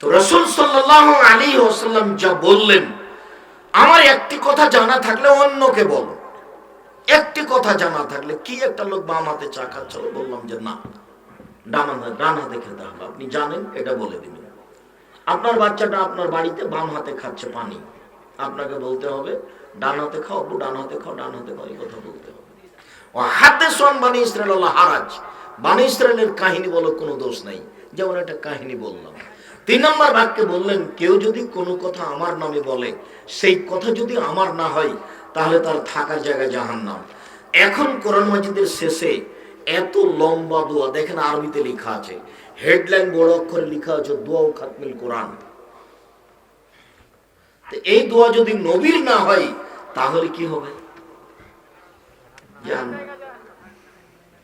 তো রসুল সাল্লাহ আলী ওসাল্লাম যা বললেন, আমার একটি কথা জানা থাকলে অন্যকে বলো। একটি কথা জানা থাকলে কি একটা লোক বাম হাতে চা খাচ্ছিল বললাম যে না। ডানা খেতে হবে আপনি জানেন, এটা বলে দিবেন আপনার বাচ্চাটা আপনার বাড়িতে বাম হাতে খাচ্ছে পানি। আপনাকে বলতে হবে ডান হাতে খাও, আব্বু ডান হাতে খাও ডান হাতে খাও, এই কথা বলতে হবে। ও হাতে সোয়ান বানি ইসরায়েল হারাজ। বানি ইসরায়েলের কাহিনী বলো কোনো দোষ নাই। যেমন একটা কাহিনী বললাম। তিন নম্বর বাক্যে বললেন, কেউ যদি কোনো কথা আমার নামে বলে, সেই কথা যদি আমার না হয়, তাহলে তার থাকার জায়গায় জাহান নাম এখন কোরআন মাজিদের শেষে এত লম্বা দোয়া, দেখেন আরবিতে লেখা আছে, হেডলাইন বড় অক্ষরে লেখা আছে, দোয়া ও খাতমিল কোরআন। এই দোয়া যদি নবীর না হয়, তাহলে কি হবে?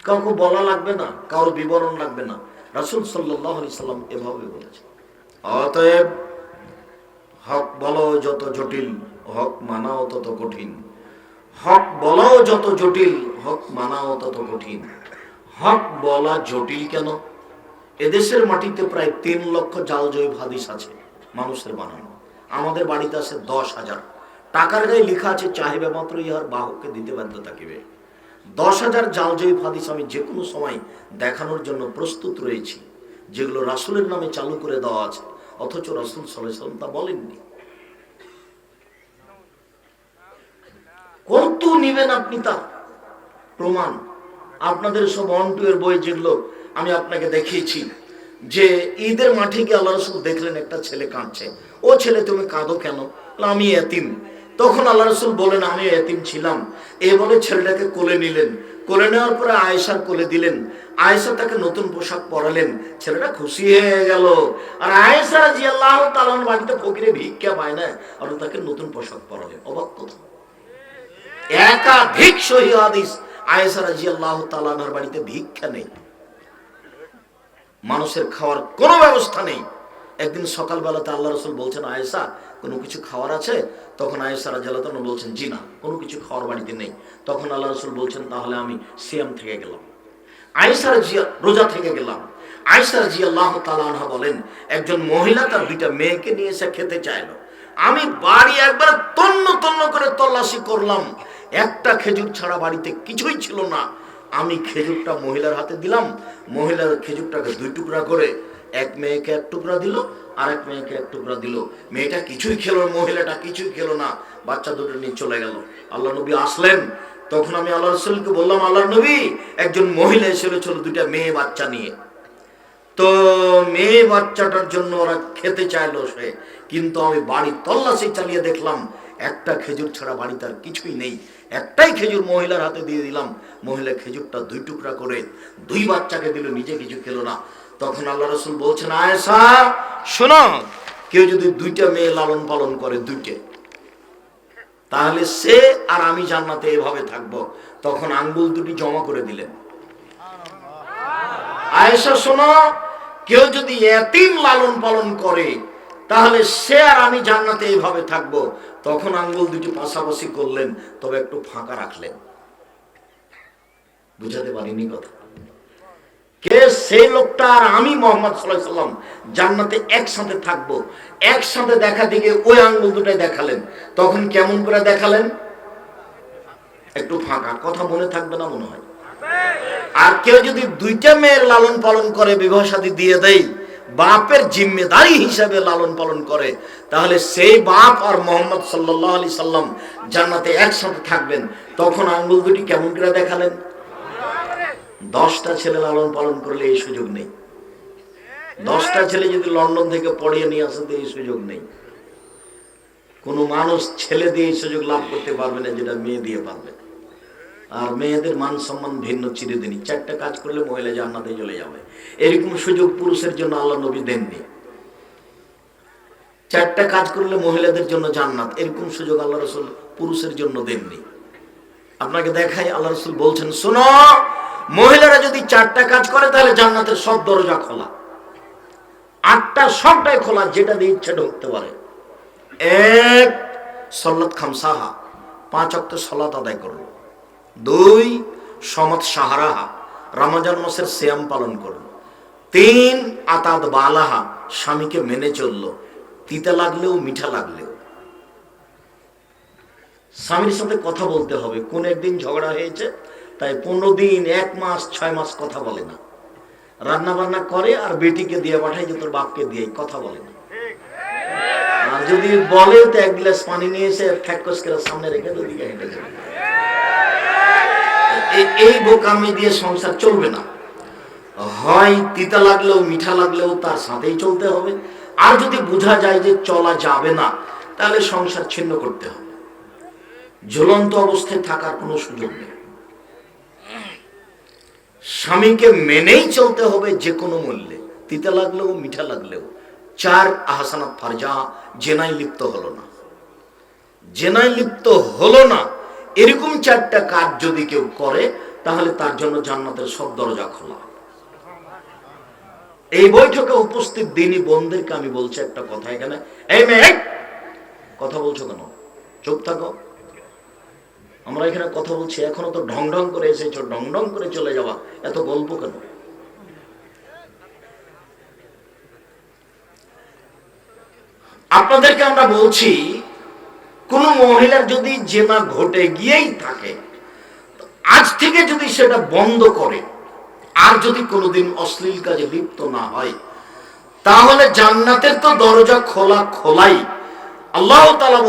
কাউকে বলা লাগবে না কারোর বিবরণ লাগবে না। রাসুল সাল্লাহ সাল্লাম এভাবে বলেছে অতএব হক বলো যত জটিল, হক মানাও তত কঠিন। হক বলাও যত জটিল, হক মানাও তত কঠিন। হক বলা জটিল কেন? এদেশের মাটিতে প্রায় তিন লক্ষ জাল জয়ীব হাদিস আছে মানুষের বানানো। আমাদের বাড়িতে আছে দশ হাজার। টাকার গায়ে লেখা আছে, চাহিবে মাত্র ইহার বাহককে দিতে বাধ্য থাকিবে। দশ হাজার জাল জয়ীব হাদিস আমি যে কোনো সময় দেখানোর জন্য প্রস্তুত রয়েছি, যেগুলো রাসুলের নামে চালু করে দেওয়া আছে। অথচ রাসুল সাল্লাম তা বলেননি। কত নিবেন আপনি তা? প্রমাণ। আপনাদের সব অন টু এর বই যেগুলো আমি আপনাকে দেখিয়েছি। যে ঈদের মাঠে গিয়ে আল্লাহ রসুল দেখলেন একটা ছেলে কাঁদছে। ও ছেলে, তুমি কাঁদো কেন? আমি এতিম। তখন আল্লাহ রসুল বলেন, আমি এতিম ছিলাম। এ বলে ছেলেটাকে কোলে নিলেন। কোলে নেওয়ার পরে আয়েশার কোলে দিলেন। আয়েশা তাকে নতুন পোশাক পরালেন। ছেলেটা খুশি হয়ে গেল। আর আয়েশা জি আল্লাহ তালান বাড়িতে ফকিরে ভিক্ষা পায় না, আর তাকে নতুন পোশাক পরালেন। অবাক কথা। একাধিক সহি হাদিস আয়েশা রাজি আল্লাহ তালানার বাড়িতে ভিক্ষা নেই। মানুষের খাওয়ার কোনো ব্যবস্থা নেই। একদিন সকালবেলাতে আল্লাহ রসুল বলছেন, আয়েশা, কোনো কিছু খাওয়ার আছে? তখন আয়েশা রাজি আল্লাহ বলছেন, জি না, কোনো কিছু খাওয়ার বাড়িতে নেই। তখন আল্লাহ রসুল বলছেন, তাহলে আমি সিয়াম থেকে গেলাম। আয়েশা রাজি রোজা থেকে গেলাম। আয়েশা রাজি আল্লাহ তালানহা বলেন, একজন মহিলা তার দুইটা মেয়েকে নিয়ে এসে খেতে চাইলো। আমি বাড়ি একবার তন্ন তন্ন করে তল্লাশি করলাম। একটা খেজুর ছাড়া বাড়িতে কিছুই ছিল না। আমি খেজুরটা মহিলার হাতে দিলাম। মহিলার খেজুরটাকে দুই টুকরা করে এক মেয়েকে এক টুকরা দিল, আর এক মেয়েকে এক টুকরা দিল। মেয়েটা কিছুই খেলো মহিলাটা কিছুই খেলো না। বাচ্চা দুটো নিয়ে চলে গেল। আল্লাহ নবী আসলেন তখন আমি আল্লাহ রসুলকে বললাম আল্লাহ নবী, একজন মহিলা এসেছিল দুইটা মেয়ে বাচ্চা নিয়ে। তো মেয়ে বাচ্চাটার জন্য ওরা খেতে চাইলো সে। কিন্তু আমি বাড়ি তল্লাশি চালিয়ে দেখলাম, একটা খেজুর ছাড়া বাড়িতে আর কিছুই নেই। একটাই খেজুর মহিলার হাতে দিয়ে দিলাম। মহিলা খেজুরটা দুই টুকরা করে দুই বাচ্চাকে দিল, নিজে কিছু খেলো না। তখন আল্লাহ রসুল বলছেন, আয়েশা, শোনো, কেউ যদি দুইটা মেয়ে লালন পালন করে দুইটে তাহলে সে আর আমি জান্নাতে এভাবে থাকব। তখন আঙ্গুল দুটি জমা করে দিলেন। আয়েশা, শোনো, কেউ যদি এতিম লালন পালন করে, তাহলে সে আর আমি জান্নাতে এইভাবে থাকব। তখন আঙ্গুল দুটি পাশাপাশি করলেন, তবে একটু ফাঁকা রাখলেন। বুঝাতে পারিনি কথা। সেই লোকটা আর আমি মোহাম্মদ সাল্লাহ সাল্লাম জান্নাতে একসাথে থাকব। একসাথে দেখা দিকে ওই আঙ্গুল দুটাই দেখালেন। তখন কেমন করে দেখালেন? একটু ফাঁকা, কথা মনে থাকবে না মনে হয়। আর কেউ যদি দুইটা মেয়ের লালন পালন করে, বিবাহ সাথী দিয়ে দেয়, বাপের জিম্মেদারি হিসাবে লালন পালন করে, তাহলে সেই বাপ আর মোহাম্মদ সাল্লাহ আলি সাল্লাম জান্নাতে একসাথে থাকবেন। তখন আঙ্গুল দুটি কেমন করে দেখালেন? দশটা ছেলে লালন পালন করলে এই সুযোগ নেই। দশটা ছেলে যদি লন্ডন থেকে পড়িয়ে নিয়ে আসে এই সুযোগ নেই। কোনো মানুষ ছেলে দিয়ে এই সুযোগ লাভ করতে পারবে না, যেটা মেয়ে দিয়ে পারবে। আর মেয়েদের মান সম্মান ভিন্ন, চিরদিনই। চারটা কাজ করলে মহিলা জান্নাতে চলে যাবে। এরকম সুযোগ পুরুষের জন্য আল্লাহ নবী দেননি। চারটা কাজ করলে মহিলাদের জন্য জান্নাত। এরকম সুযোগ আল্লাহ রসুল পুরুষের জন্য দেননি। আপনাকে দেখাই আল্লাহ রসুল বলছেন, শোনো মহিলারা যদি চারটা কাজ করে, তাহলে জান্নাতের সব দরজা খোলা। আটটা সবটাই খোলা, যেটা দিয়ে ইচ্ছে ঢুকতে পারে। এক সল্লত খামসাহা। পাঁচ অক্ট সলাত আদায় করল দুই, সমত সাহারাহা। রমজান মাসের শ্যাম পালন করল তিন আতাদ বালাহা। স্বামীকে মেনে চলল। তিতা লাগলেও, মিঠা লাগলেও। স্বামীর সাথে কথা বলতে হবে। কোন একদিন ঝগড়া হয়েছে? তাই পনেরো দিন এক মাস, ছয় মাস কথা বলে না। রান্না বান্না করে আর বেটিকে দিয়ে পাঠায় যে তোর বাপকে দিয়ে, কথা বলে না। আর যদি বলে, তো এক গ্লাস পানি নিয়ে এসে ফ্যাকস করে সামনে রেখে দুদিকে হেঁটে যাবে। এই বোকামি দিয়ে সংসার চলবে না। হয় তিতা লাগলেও, মিঠা লাগলেও তার সাথেই চলতে হবে। আর যদি বোঝা যায় যে চলা যাবে না, তাহলে সংসার ছিন্ন করতে হবে। ঝুলন্ত অবস্থায় থাকার কোনো সুযোগ নেই। স্বামীকে মেনেই চলতে হবে যে কোনো মূল্যে। তিতে লাগলেও, মিঠা লাগলেও। চার আহসানাত ফারজা জেনাই লিপ্ত হলো না। জেনায় লিপ্ত হলো না, এরকম চারটা কাজ যদি কেউ করে, তাহলে তার জন্য জান্নাতের সব দরজা খোলা। এই বৈঠকে উপস্থিত দিনী বোনদেরকে আমি বলছি একটা কথা এখানে। এই মেয়ে, কথা বলছো কেন? চুপ থাকো। আমরা এখানে কথা বলছি, এখনও তো ঢং ঢং করে এসেছ ঢং ঢং করে চলে যাওয়া, এত গল্প কেন? আপনাদেরকে আমরা বলছি, কোন মহিলার যদি জেনা ঘটে গিয়েই থাকে আজ থেকে যদি সেটা বন্ধ করে, আর যদি কোনোদিন অশ্লীল কাজে লিপ্ত না হয়, তাহলে জান্নাতের তো দরজা খোলা খোলাই। আল্লাহ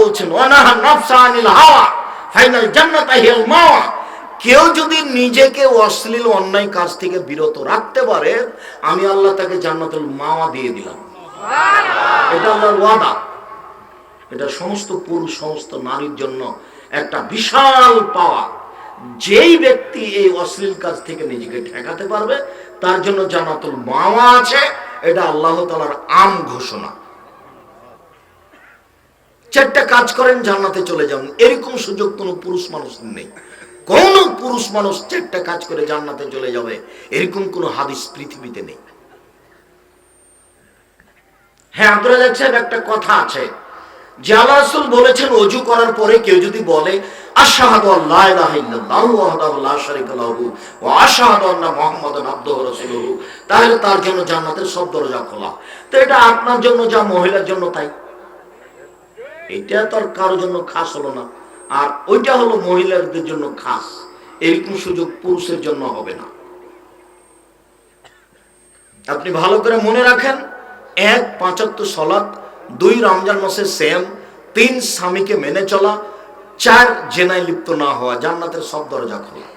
বলছেন হাওয়া। ফাইনাল জান্নাত হিয়াল মাওয়া কেউ যদি নিজেকে অশ্লীল অন্যায় কাজ থেকে বিরত রাখতে পারে আমি আল্লাহ তাকে জান্নাতুল মাওয়া দিয়ে দিলাম। এটা আল্লাহর ওয়াদা। এটা সমস্ত পুরুষ সমস্ত নারীর জন্য একটা বিশাল পাওয়া। যেই ব্যক্তি এই অশ্লীল কাজ থেকে নিজেকে ঠেকাতে পারবে তার জন্য জান্নাতুল মাওয়া আছে। এটা আল্লাহ তালার আম ঘোষণা। চারটা কাজ করেন, জান্নাতে চলে যাবেন এরকম সুযোগ কোনো পুরুষ মানুষ নেই। কোন পুরুষ মানুষ চারটা কাজ করে জান্নাতে চলে যাবে, এরকম কোনো হাদিস পৃথিবীতে নেই। হ্যাঁ আব্দুল সাহেব, একটা কথা আছে। যে আল্লাহ রাসূল বলেছেন অজু করার পরে কেউ যদি বলে, আশহাদু তাহলে তার জন্য জান্নাতের সব দরজা খোলা। তো এটা আপনার জন্য যা, মহিলার জন্য তাই। এটা তো আর কারোর জন্য খাস হলো না। আর ওইটা হলো মহিলাদের জন্য খাস। এরকম সুযোগ পুরুষের জন্য হবে না। আপনি ভালো করে মনে রাখেন, এক পাঁচাত্তর সলাৎ, দুই রমজান মাসে সেম তিন স্বামীকে মেনে চলা, চার জেনায় লিপ্ত না হওয়া, জান্নাতের সব দরজা খোলা।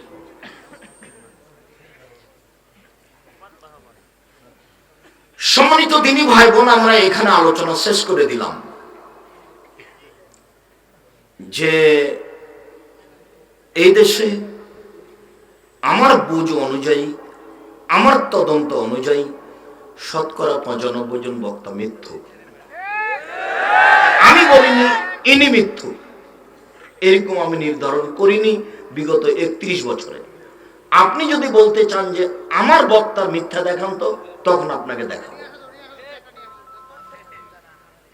সম্মানিত দিনী ভাই বোন, আমরা এখানে আলোচনা শেষ করে দিলাম যে এই দেশে আমার বুঝ অনুযায়ী, আমার তদন্ত অনুযায়ী শতকরা পঁচানব্বই জন বক্তা মিথ্যু আমি বলিনি, ইনি মিথ্যু এরকম আমি নির্ধারণ করিনি বিগত একত্রিশ বছরে। আপনি যদি বলতে চান যে আমার বক্তার মিথ্যা দেখান তো, তখন আপনাকে দেখাবো।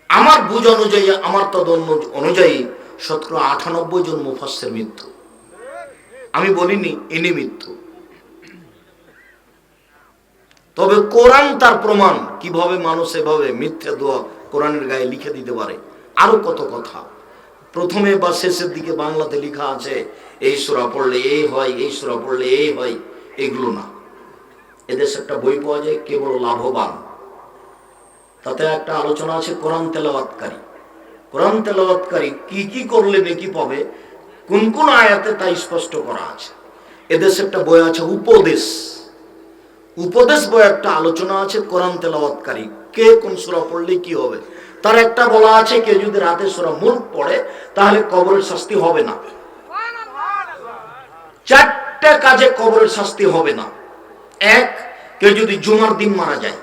আমার বুঝ অনুযায়ী, আমার তদন্ত অনুযায়ী শতকরা আটানব্বই জন মুফাসের মৃত্যু আমি বলিনি, ইনি মৃত্যু তবে কোরআন তার প্রমাণ, কীভাবে মানুষ এভাবে মিথ্যা দোয়া কোরআনের গায়ে লিখে দিতে পারে। আরও কত কথা। প্রথমে বা শেষের দিকে বাংলাতে লেখা আছে এই সুরা পড়লে এই হয়, এই সুরা পড়লে এই হয়, এগুলো না। এদেশে একটা বই পাওয়া যায়, কেবল লাভবান। তাতে একটা আলোচনা আছে কোরআন তেলাওয়াতকারী। কোরআন তেলাওয়াতকারী কি কি করলে নেকি পাবে, কোন কোন আয়াতে তা স্পষ্ট করা আছে। এদেশে একটা বই আছে উপদেশ। উপদেশ বই একটা আলোচনা আছে কোরআন তেলাওয়াতকারী। কে কোন সূরা পড়লে কি হবে? তার একটা বলা আছে, কে যদি রাতে সূরা মুল্ক পড়ে, তাহলে কবরের শাস্তি হবে না। চারটা কাজে কবরের শাস্তি হবে না। এক, কেউ যদি জুমার দিন মারা যায়,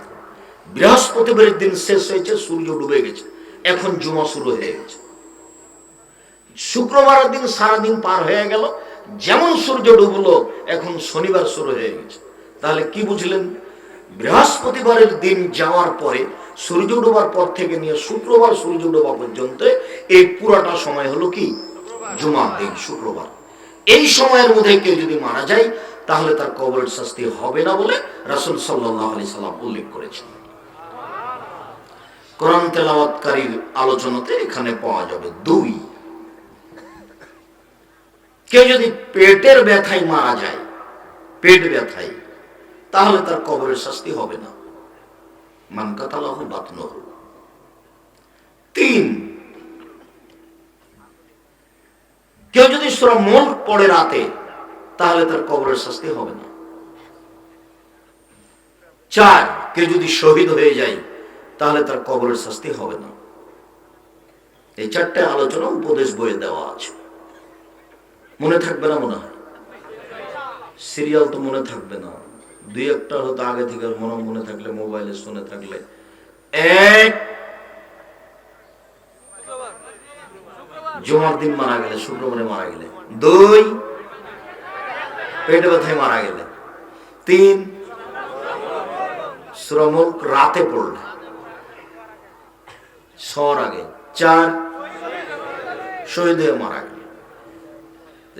বৃহস্পতিবারের দিন শেষ হয়েছে, সূর্য ডুবে গেছে। এখন জুমা শুরু হয়ে গেছে। শুক্রবারের দিন সারাদিন পার হয়ে গেল, যেমন সূর্য ডুবলো, এখন শনিবার শুরু হয়ে গেছে। তাহলে কি বুঝলেন? বৃহস্পতিবারের দিন যাওয়ার পরে, সূর্য ডোবার পর থেকে নিয়ে শুক্রবার সূর্য ডোবা পর্যন্ত, এই পুরাটা সময় হলো কি? জুমার দিন, শুক্রবার। এই সময়ের মধ্যে কেউ যদি মারা যায়, তাহলে তার কবরের শাস্তি হবে না বলে রাসূল সাল্লাল্লাহু আলাইহি সাল্লাম উল্লেখ করেছেন। কোরআন তেলাওয়াতকারীর আলোচনাতে এখানে পাওয়া যাবে দুই। কেউ যদি পেটের ব্যথায় মারা যায়, পেট ব্যথায়, তাহলে তার কবরের শাস্তি হবে না। মান কাতালাহু বাতনহু। তিন কেউ যদি সুরা মুল্ক পড়ে রাতে, তাহলে তার কবরের শাস্তি হবে না। চার, কেউ যদি শহীদ হয়ে যায়, তাহলে তার কবরের শাস্তি হবে না। এই চারটে আলোচনা উপদেশ বইয়ে দেওয়া আছে। মনে থাকবে না মনে হয়? সিরিয়াল তো মনে থাকবে না। দুই একটা হয়তো আগে থেকে মনে মনে থাকলে, মোবাইলে শুনে থাকলে। এক জমার দিন মারা গেলে, শুক্রবারে মারা গেলে। দুই পেটে ব্যথায় মারা গেলে। তিন, শ্রমক রাতে পড়লে। সর আগে। চার, শহীদ হয়ে মারা গেল।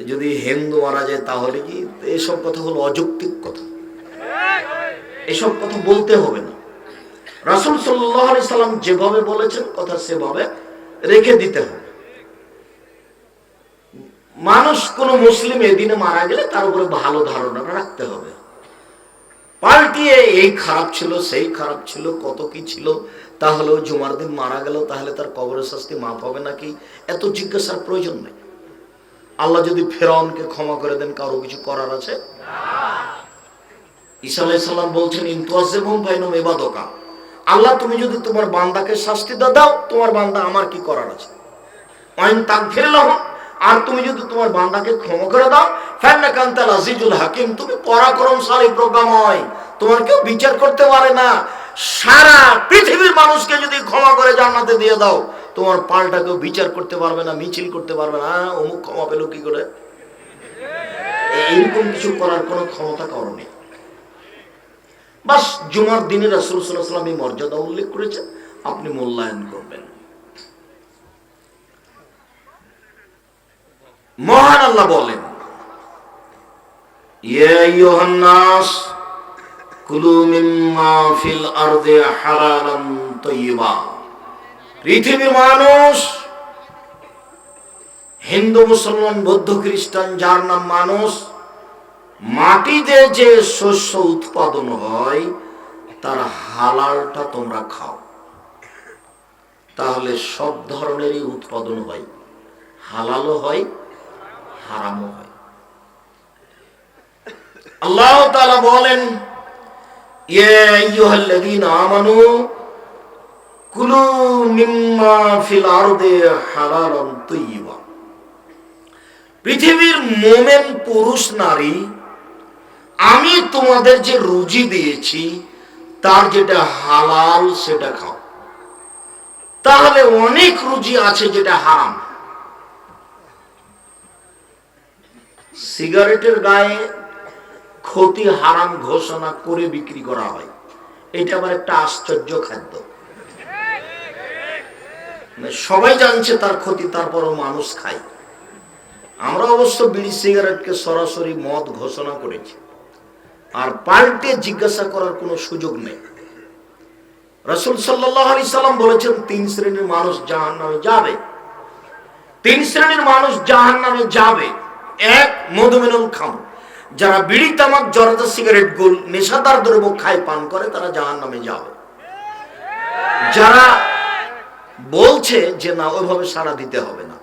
যদি হিন্দু মারা যায়, তাহলে কি এসব কথা হলো অযৌক্তিক কথা? এসব কথা বলতে হবে না। রাসুল সাল্লাহ সাল্লাম যেভাবে বলেছেন, কথা সেভাবে রেখে দিতে হবে। মানুষ কোন মুসলিম এদিনে মারা গেলে তার উপরে ভালো ধারণা রাখতে হবে। পাল্টিয়ে এই খারাপ ছিল, সেই খারাপ ছিল, কত কি ছিল তাহলেও জুমার দিন মারা গেল, তাহলে তার কবরের শাস্তি মাফ হবে নাকি? এত জিজ্ঞাসার প্রয়োজন নেই। আল্লাহ যদি ফেরাউনকে ক্ষমা করে দেন, কারও কিছু করার আছে? ঈসা আলাইসাল্লাম বলছেন ইন্তুয়াজেবম ভাইনম এবাদকা আল্লাহ, তুমি যদি তোমার বান্দাকে শাস্তি দাও তোমার বান্দা আমার কি করার আছে? আইন তাক ফিরে আর তুমি যদি তোমার বান্দাকে ক্ষমা করে দাও ফ্যান্না কান্তাল আজিজুল হাকিম তুমি পরাক্রমশালী প্রজ্ঞাময় তোমার কেউ বিচার করতে পারে না। সারা পৃথিবীর মানুষকে যদি ক্ষমা করে জান্নাতে দিয়ে দাও তোমার পাল্টা কেউ বিচার করতে পারবে না মিছিল করতে পারবে না। হ্যাঁ, অমুক ক্ষমা পেল কি করে? এইরকম কিছু করার কোনো ক্ষমতা কারও নেই। বাস জুমার দিনে রাসুল সাল্লাম এই মর্যাদা উল্লেখ করেছে আপনি মূল্যায়ন করবেন। মহান আল্লাহ বলেন পৃথিবীর মানুষ, হিন্দু, মুসলমান, বৌদ্ধ, খ্রিস্টান, যার নাম মানুষ, মাটিতে যে শস্য উৎপাদন হয়, তার হালালটা তোমরা খাও। তাহলে সব ধরনেরই উৎপাদন হয়। হালালও হয় হারামও হয়। আল্লাহ তাআলা বলেন, ইয়া আইয়ুহাল্লাযীনা আমানু, কুলু মিম্মা ফিল আরদি হালালান পৃথিবীর মোমেন পুরুষ নারী, আমি তোমাদের যে রুজি দিয়েছি, তার যেটা হালাল সেটা খাও। তাহলে অনেক রুজি আছে যেটা হারাম। সিগারেটের গায়ে ক্ষতি হারাম ঘোষণা করে বিক্রি করা হয়। এটা আমার একটা আশ্চর্য খাদ্য। মানে সবাই জানছে তার ক্ষতি, তারপরও মানুষ খায়। আমরা অবশ্য বিড়ি সিগারেটকে সরাসরি মদ ঘোষণা করেছি। আর পাল্টে জিজ্ঞাসা করার কোনো সুযোগ নেই। রসুল সাল্লাম বলেছেন, তিন শ্রেণির মানুষ জাহান নামে যাবে। তিন শ্রেণির মানুষ জাহান নামে যাবে। এক মধুমেনুল খাম। যারা বিড়ি, তামাক, জর্দা, সিগারেট, গোল, নেশাদার দ্রব্য খায়, পান করে, তারা জাহান নামে যাবে। যারা বলছে যে, না, ওইভাবে সাড়া দিতে হবে না।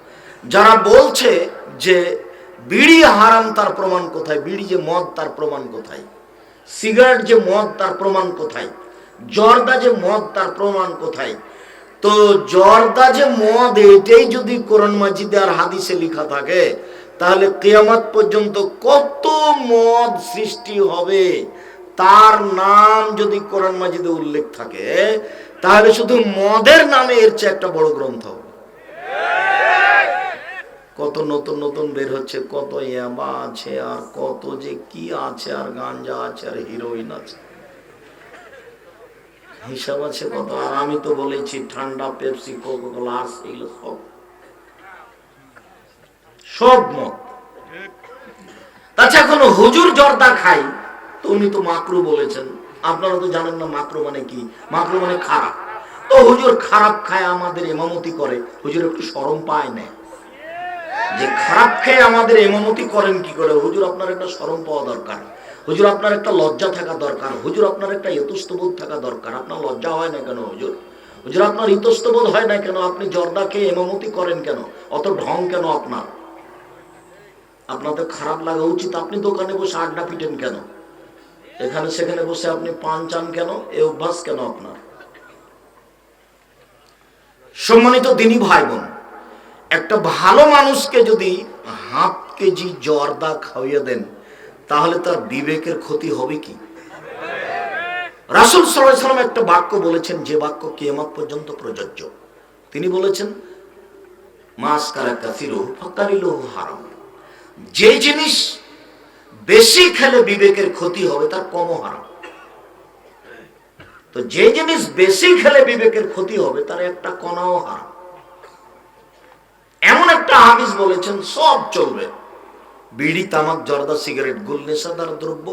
যারা বলছে যে, বিড়ি হারাম, তার প্রমাণ কোথায়? বিড়ি যে মদ, তার প্রমাণ কোথায়? সিগারেট যে মদ, তার প্রমাণ কোথায়? জর্দা যে মদ, তার প্রমাণ কোথায়? তো জর্দা যে মদ, এটাই যদি কোরআন মাজিদে আর হাদিসে লেখা থাকে তাহলে কেয়ামাত পর্যন্ত কত মদ সৃষ্টি হবে? তার নাম যদি কোরআন মাজিদে উল্লেখ থাকে, তাহলে শুধু মদের নামে এর চেয়ে একটা বড় গ্রন্থ কত নতুন নতুন বের হচ্ছে, কত ইয়াবা আছে আর কত যে কি আছে, আর গাঞ্জা আছে, আর হিরোইন আছে। হিসাব আছে কত? আর আমি তো বলেছি ঠান্ডা, পেপসি, কোকোকোলা, আর এগুলো সব। সব মত তাছাড়া কোনো হুজুর জর্দা খাই তো উনি তো মাকরু বলেছেন। আপনারা তো জানেন না মাকরু মানে কি? মাকরু মানে খারাপ। তো হুজুর খারাপ খায় আমাদের এমামতি করে, হুজুর একটু সরম পায় না। যে খারাপ খেয়ে আমাদের এমামতি করেন কি করে? হুজুর আপনার একটা সরম পাওয়া দরকার। হুজুর আপনার একটা লজ্জা থাকা দরকার। হুজুর আপনার একটা ইতস্তবোধ থাকা দরকার। আপনার লজ্জা হয় না কেন হুজুর? হুজুর আপনার ইতস্তবোধ হয় না কেন? আপনি জর্দা খেয়ে এমামতি করেন কেন? অত ঢং কেন আপনার? আপনার তো খারাপ লাগা উচিত, আপনি দোকানে বসে আড্ডা পিটেন কেন? এখানে সেখানে বসে আপনি পান চান কেন? এ অভ্যাস কেন আপনার? সম্মানিত দিনী ভাই বোন একটা ভালো মানুষকে যদি হাফ কেজি জর্দা খাওয়িয়ে দেন, তাহলে তার বিবেকের ক্ষতি হবে কি? রাসুল সাল্লাম একটা বাক্য বলেছেন, যে বাক্য কেয়ামত পর্যন্ত প্রযোজ্য। তিনি বলেছেন, মাস কারা কাসিরু ফাকারিলহু হারাম। যে জিনিস বেশি খেলে বিবেকের ক্ষতি হবে, তার কমও হারাম। তো যে জিনিস বেশি খেলে বিবেকের ক্ষতি হবে, তার একটা কণাও হারাম। এমন একটা হাদিস বলেছেন, সব চলবে। বিড়ি, তামাক, জর্দা, সিগারেট, গুল, নেশাদার দ্রব্য,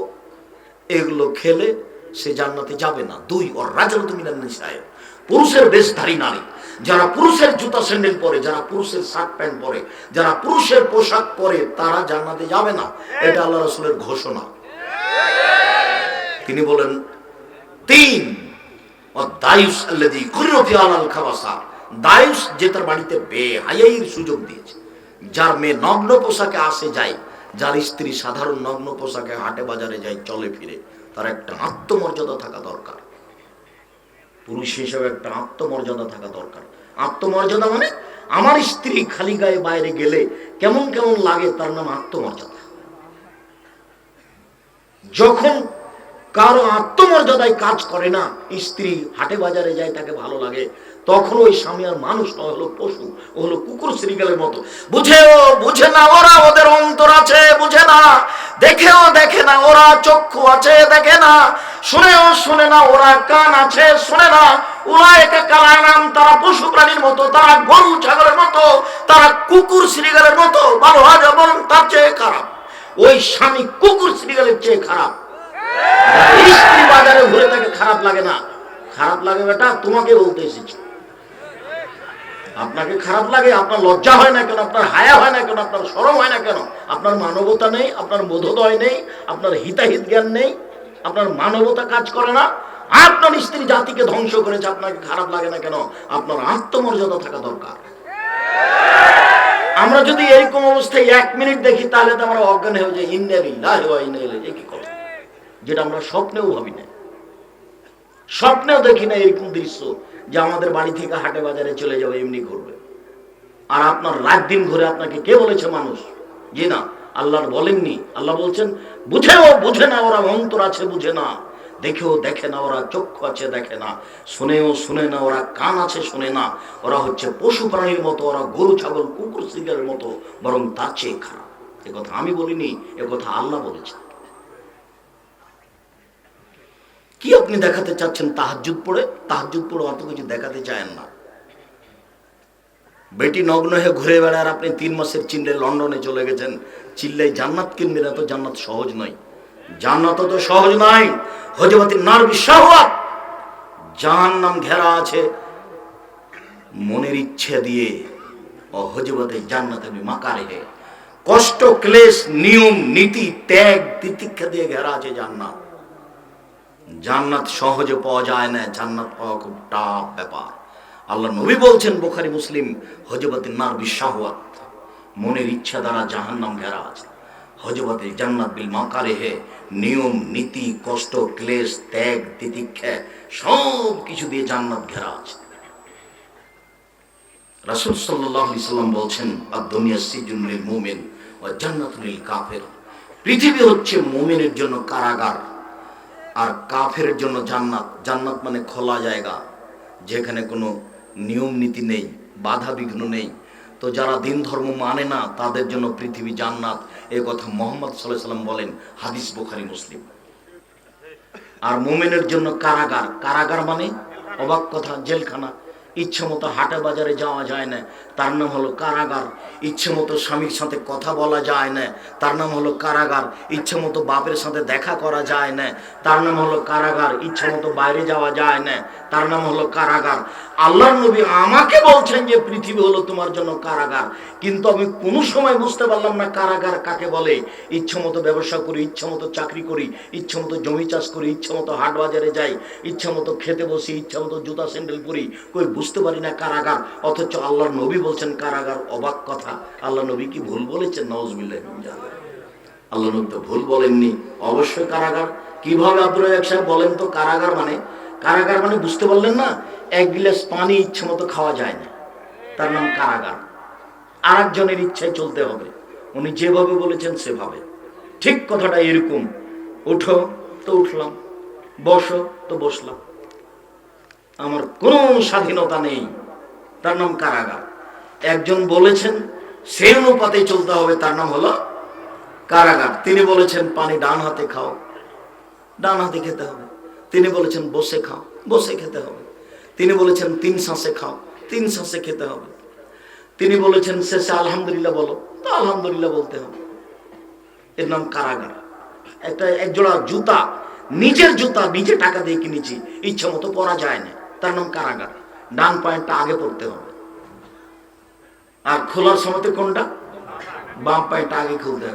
এগুলো খেলে সে জান্নাতে যাবে না। দুই, ওর রাজাল তুমি নিশায় পুরুষের বেশধারী নারী, যারা পুরুষের জুতা স্যান্ডেল পরে, যারা পুরুষের শার্ট প্যান্ট পরে, যারা পুরুষের পোশাক পরে, তারা জান্নাতে যাবে না। এটা আল্লাহ রসুলের ঘোষণা। তিনি বলেন, তিন সুযোগ দিয়েছে। যার মেয়ে নগ্ন পোশাকে আসে যায়, যার স্ত্রী সাধারণ নগ্ন পোশাকে হাটে বাজারে যায়, চলে ফিরে, তার একটা আত্মমর্যাদা থাকা দরকার। পুরুষ হিসেবে একটা আত্মমর্যাদা থাকা দরকার। আত্মমর্যাদা মানে আমার স্ত্রী খালি গায়ে বাইরে গেলে কেমন কেমন লাগে তার নাম আত্মমর্যাদা। যখন কারও আত্মমর্যাদায় কাজ করে না, স্ত্রী হাটে বাজারে যায়, তাকে ভালো লাগে তখন ওই স্বামী আর মানুষ নয় হলো পশু ও হলো কুকুর শ্রীগালের মতো। বুঝেও বুঝে না ওরা ওদের অন্তর আছে বুঝে না। দেখেও দেখে না ওরা চক্ষু আছে দেখে না। শুনেও শুনে না ওরা কান আছে শুনে না। ওরা একা কালায় নাম তারা পশু প্রাণীর মতো তারা গরু ছাগলের মতো তারা কুকুর শ্রীগালের মতো ভালো হয় বরং তার চেয়ে খারাপ। ওই স্বামী কুকুর শ্রীগালের চেয়ে খারাপ। স্ত্রী বাজারে ঘুরে তাকে খারাপ লাগে না। খারাপ লাগে বেটা তোমাকে বলতে এসেছি। আপনাকে খারাপ লাগে, আপনার লজ্জা হয় না কেন, আপনার হায়া হয় না কেন, আপনার সরম হয় না কেন? আপনার মানবতা নেই, আপনার বোধোদয় নেই, আপনার হিতাহিত জ্ঞান নেই, আপনার মানবতা কাজ করে না। আপনার স্ত্রী জাতিকে ধ্বংস করেছে, আপনাকে খারাপ লাগে না কেন? আপনার আত্মমর্যাদা থাকা দরকার। আমরা যদি এরকম অবস্থায় এক মিনিট দেখি, তাহলে তো আমরা অজ্ঞান হয়ে যাই। হেওয়া ইন্দারি কি কথা যেটা আমরা স্বপ্নেও ভাবি না স্বপ্নেও দেখি না এরকম দৃশ্য যে আমাদের বাড়ি থেকে হাটে বাজারে চলে যাবে, এমনি ঘুরবে। আর আপনার রাত দিন ঘুরে আপনাকে কে বলেছে মানুষ? জি না, আল্লাহর বলেননি। আল্লাহ বলছেন, বুঝেও বুঝে না, ওরা অন্তর আছে, বুঝে না। দেখেও দেখে না, ওরা চক্ষু আছে, দেখে না। শুনেও শুনে না, ওরা কান আছে, শুনে না। ওরা হচ্ছে পশু প্রাণীর মতো, ওরা গরু, ছাগল, কুকুর, সিগারের মতো, বরং তার চেয়ে খারাপ। কথা আমি বলিনি কথা আল্লাহ বলেছেন। কি আপনি দেখাতে চাচ্ছেন তাহাজুদ পড়ে? তাহাজুদ পড়ে অত কিছু দেখাতে চায়েন না। বেটি নগ্ন হয়ে ঘুরে বেড়ায় আপনি তিন মাসের চিল্লে লন্ডনে চলে গেছেন। চিল্লাই জান্নাত কিনবেন এত জান্নাত সহজ নয়। জান্নাত তো সহজ নয়। হজবাতির নার বিশ্বাহাত জাহান নাম ঘেরা আছে মনের ইচ্ছে দিয়ে। ও হজবতে জান্নাতে মাকারে হে কষ্ট, ক্লেশ, নিয়ম, নীতি, ত্যাগ, তিতিক্ষা দিয়ে ঘেরা আছে জান্নাত। জান্নাত সহজে পাওয়া যায় না, জান্নাত পাওয়া খুব টাফ ব্যাপার। আল্লাহ নবী বলছেন, বোখারি, মুসলিম হজবতের নার বিশ্বাহাত মনের ইচ্ছা দ্বারা জাহান্নাম ঘেরা আছে হজবতে জান্নাত বিল মাকারে হে, নিয়ম, নীতি, কষ্ট, ক্লেশ, ত্যাগ, তিতিক্ষা, সব কিছু দিয়ে জান্নাত ঘেরা আছে রাসুল সাল্লাহ সাল্লাম বলছেন আর দুনিয়া সিজুনুল মোমেন ও জান্নাতুল কাফের। পৃথিবী হচ্ছে মোমেনের জন্য কারাগার। আর কাফের জন্য জান্নাত। জান্নাত মানে খোলা জায়গা, যেখানে কোনো নিয়ম নীতি নেই, বাধা বিঘ্ন নেই। তো যারা দিন ধর্ম মানে না, তাদের জন্য পৃথিবী জান্নাত। এ কথা মোহাম্মদ সাল্লাহ সাল্লাম বলেন, হাদিস বোখারি, মুসলিম। আর মোমেনের জন্য কারাগার। কারাগার মানে অবাক কথা, জেলখানা। ইচ্ছে মতো হাটে বাজারে যাওয়া যায় না। তার নাম হলো কারাগার। ইচ্ছে মতো স্বামীর সাথে কথা বলা যায় না। তার নাম হলো কারাগার। ইচ্ছে মতো বাপের সাথে দেখা করা যায় না। তার নাম হলো কারাগার। ইচ্ছে মতো বাইরে যাওয়া যায় না। তার নাম হলো কারাগার। আল্লাহর নবী আমাকে বলছেন যে, পৃথিবী হলো তোমার জন্য কারাগার। কিন্তু আমি কোনো সময় বুঝতে পারলাম না কারাগার কাকে বলে। ইচ্ছে মতো ব্যবসা করি ইচ্ছে মতো চাকরি করি ইচ্ছে মতো জমি চাষ করি ইচ্ছে মতো হাট বাজারে যাই ইচ্ছে মতো খেতে বসি ইচ্ছে মতো জুতা স্যান্ডেল পরি। কই বুঝতে পারি না কারাগার। অথচ আল্লাহর নবী বলছেন কারাগার অবাক কথা। আল্লাহ নবী কি ভুল বলেছেন? নওয়াজবিল্লাহ আল্লাহ নবী তো ভুল বলেননি। অবশ্যই কারাগার। কীভাবে আব্দুল সাহেব বলেন তো কারাগার মানে? কারাগার মানে বুঝতে পারলেন না? এক গিলাস পানি ইচ্ছে মতো খাওয়া যায় না। তার নাম কারাগার। আর একজনের ইচ্ছায় চলতে হবে। উনি যেভাবে বলেছেন সেভাবে। ঠিক কথাটা এরকম। উঠো, তো উঠলাম। বসো, তো বসলাম। আমার কোনো স্বাধীনতা নেই। তার নাম কারাগার। একজন বলেছেন সেই অনুপাতে চলতে হবে, তার নাম হলো কারাগার। তিনি বলেছেন, পানি ডান হাতে খাও, ডান হাতে খেতে হবে। তিনি বলেছেন, বসে খাও, বসে খেতে হবে। তিনি বলেছেন, তিন শ্বাসে খাও, তিন শ্বাসে খেতে হবে। তিনি বলেছেন, শেষে আলহামদুলিল্লাহ বলো, তো আলহামদুলিল্লাহ বলতে হবে। এর নাম কারাগার। একটা একজোড়া জুতা, নিজের জুতা, নিজে টাকা দিয়ে কিনেছি ইচ্ছা মতো পরা যায় না। তার নাম কারাগার। ডান পয়েন্টটা আগে পড়তে হবে। আর খোলার সময় কোনটা? বাম পায়েটা আগে খুলতে হবে।